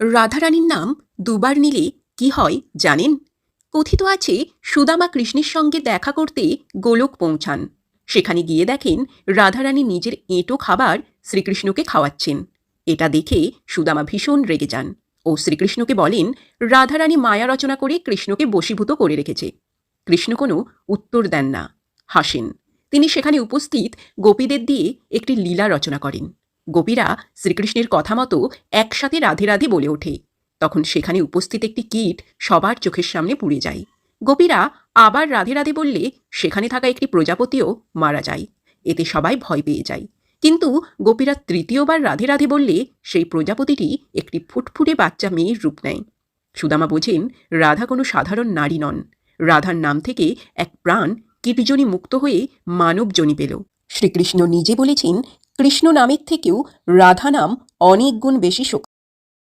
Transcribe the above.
রাধারানীর নাম দুবার নিলে কি হয় জানেন? কথিত আছে, সুদামা কৃষ্ণের সঙ্গে দেখা করতে গোলক পৌঁছান। সেখানে গিয়ে দেখেন রাধারানী নিজের এঁটো খাবার শ্রীকৃষ্ণকে খাওয়াচ্ছেন। এটা দেখে সুদামা ভীষণ রেগে যান ও শ্রীকৃষ্ণকে বলেন, রাধারানী মায়া রচনা করে কৃষ্ণকে বশীভূত করে রেখেছে। কৃষ্ণ কোনো উত্তর দেন না। হাসেন। তিনি সেখানে উপস্থিত গোপীদের দিয়ে একটি লীলা রচনা করেন। গোপীরা শ্রীকৃষ্ণের কথা মতো একসাথে রাধে রাধে বলে ওঠে। তখন সেখানে উপস্থিত একটি কীট সবার চোখের সামনে পুড়ে যায়। গোপীরা আবার রাধে রাধে বললে, সেখানে থাকা একটি প্রজাপতিও মারা যায়। এতে সবাই ভয় পেয়ে যায়। কিন্তু গোপীরা তৃতীয়বার রাধে রাধে বললে, সেই প্রজাপতিটি একটি ফুটফুটে বাচ্চা মেয়ের রূপ নেয়। সুদামা বোঝেন, রাধা কোনো সাধারণ নারী নন। রাধার নাম থেকে এক প্রাণ কীটজনী মুক্ত হয়ে মানবজনী পেল। শ্রীকৃষ্ণ নিজে বলেছেন কৃষ্ণ নামের থেকেও রাধা নাম অনেক গুণ বেশি শক্তি